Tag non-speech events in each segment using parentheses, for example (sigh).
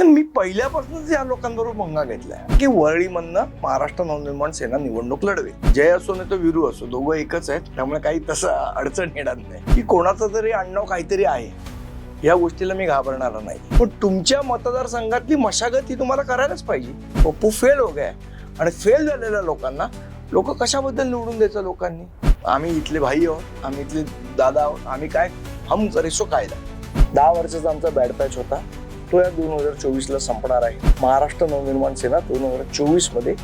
नाही मी पहिल्यापासूनच या लोकांबरोबर भंगा घेतलाय. की वरळीमधनं महाराष्ट्र नवनिर्माण सेना निवडणूक लढवेल. जय असो नाही तर विरू असो दोघं एकच आहेत. त्यामुळे काही तसं अडचण येणार नाही. की कोणाचं तरी अण्णाव काहीतरी आहे. या गोष्टीला मी घाबरणार नाही. पण तुमच्या मतदारसंघातली मशागत ही तुम्हाला करायलाच पाहिजे. पप्पू फेल हो गया. आणि फेल झालेल्या लोकांना लोक कशाबद्दल निवडून द्यायचं लोकांनी? आम्ही इथले भाई आहोत. आम्ही इथले दादा आहोत. आम्ही काय? हम करेसो कायदा. दहा वर्षाचा आमचा बॅड पॅच होता. तो या दोन हजार चोवीसला संपणार आहे. महाराष्ट्र नवनिर्माण सेना दोन हजार चोवीसमध्ये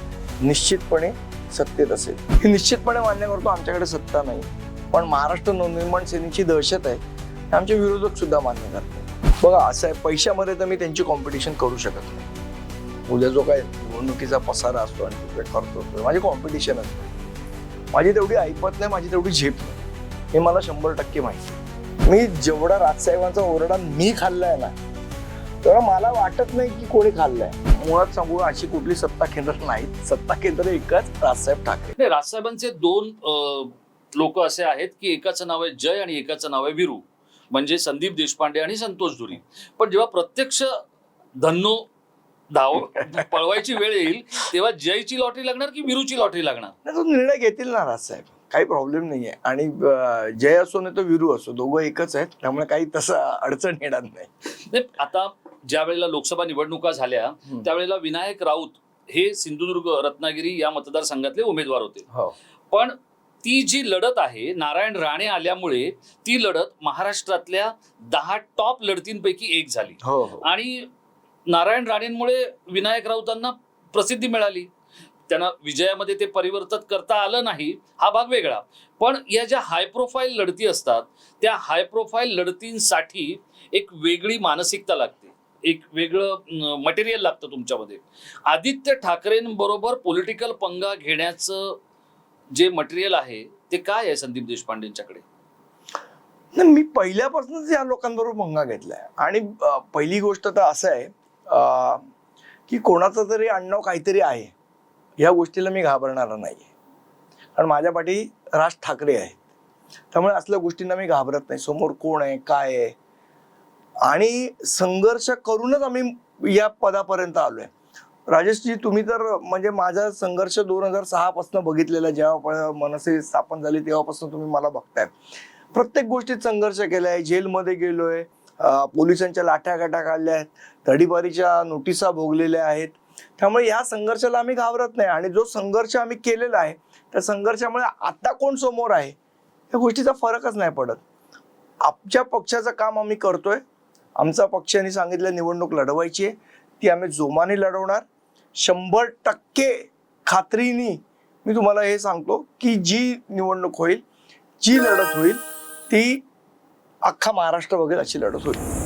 निश्चितपणे सत्तेत असेल. हे निश्चितपणे मान्य करतो आमच्याकडे सत्ता नाही. पण महाराष्ट्र नवनिर्माण सेनेची दहशत आहे हे आमचे विरोधक सुद्धा मान्य करतात. बघा असं आहे पैशामध्ये तर मी त्यांची कॉम्पिटिशन करू शकत नाही. उद्या जो काय निवडणुकीचा पसारा असतो आणि तो काय करतो माझी कॉम्पिटिशनच नाही माझी तेवढी ऐपत नाही माझी तेवढी झेप नाही. हे मला शंभर टक्के माहिती आहे. मी जेवढा राजसाहेबांचा ओरडा मी खाल्लाय ना तेवढा मला वाटत नाही की कोणी खाल्लाय. मुळात सांगू अशी कुठली सत्ता केंद्र नाहीत. सत्ता केंद्र एकच राजसाहेब ठाकरे. नाही राजसाहेबांचे दोन लोक असे आहेत की एकाचं नाव आहे जय आणि एकाचं नाव आहे विरू. म्हणजे संदीप देशपांडे आणि संतोष धुरी पण जेव्हा प्रत्यक्ष धन्नो धाव (laughs) पळवायची वेळ येईल तेव्हा जयची लॉटरी लागणार की विरूची लॉटरी लागणार? नाही तो निर्णय घेतील ना राजसाहेब. काही प्रॉब्लेम नाहीये. आणि अं, जय असो नाही तर विरू असो. दोघं एकच आहेत. त्यामुळे काही तसं अडचण येणार नाही. नाही आता ज्या वेळेला लोकसभा निवडणुका झाल्या. त्यावेळेला विनायक राऊत हे सिंधुदुर्ग रत्नागिरी या मतदारसंघातले उमेदवार होते. हो. पण ती जी लढत आहे नारायण राणे आल्यामुळे ती लढत महाराष्ट्रातल्या दहा टॉप लढतींपैकी एक झाली. हो हो. आणि नारायण राणेंमुळे विनायक राऊतांना प्रसिद्धी मिळाली. त्यांना विजयामध्ये ते परिवर्तन करता आलं नाही हा भाग वेगळा. पण या ज्या हाय प्रोफाईल लढती असतात त्या हाय प्रोफाईल लढतींसाठी एक वेगळी मानसिकता लागते. एक वेगळं मटेरियल लागतं तुमच्यामध्ये. आदित्य ठाकरेंबरोबर पॉलिटिकल पंगा घेण्याचं जे मटेरियल आहे ते काय आहे संदीप देशपांडेंच्याकडे? नाही मी पहिल्यापासूनच या लोकांबरोबर पंगा घेतलाय. आणि पहिली गोष्ट तर असं आहे की कोणाचं तरी अण्णाव काहीतरी आहे या गोष्टीला मी घाबरणार नाही कारण माझ्या पाठी राज ठाकरे आहेत. त्यामुळे असल्या गोष्टींना मी घाबरत नाही. समोर कोण आहे काय आहे आणि संघर्ष करूनच आम्ही या पदापर्यंत आलोय. राजेशजी तुम्ही तर म्हणजे माझा संघर्ष दोन हजार सहा पासून बघितलेला जेव्हा मनसे स्थापन झाली तेव्हापासून तुम्ही मला बघताय. प्रत्येक गोष्टीत संघर्ष केलाय जेलमध्ये गेलोय पोलिसांच्या लाठ्या गाठ्या काढल्या आहेत तडीपारीच्या नोटिसा भोगलेल्या आहेत. त्यामुळे या संघर्षाला आम्ही घाबरत नाही आणि जो संघर्ष आम्ही केलेला आहे त्या संघर्षामुळे आता कोण समोर आहे या गोष्टीचा फरकच नाही पडत. आमच्या पक्षाचं काम आम्ही करतोय आमचा पक्षाने सांगितलं निवडणूक लढवायची आहे. ती आम्ही जोमाने लढवणार. शंभर टक्के खात्रीनी मी तुम्हाला हे सांगतो की जी निवडणूक होईल जी लढत होईल ती अख्खा महाराष्ट्र बघेल अशी लढत होईल.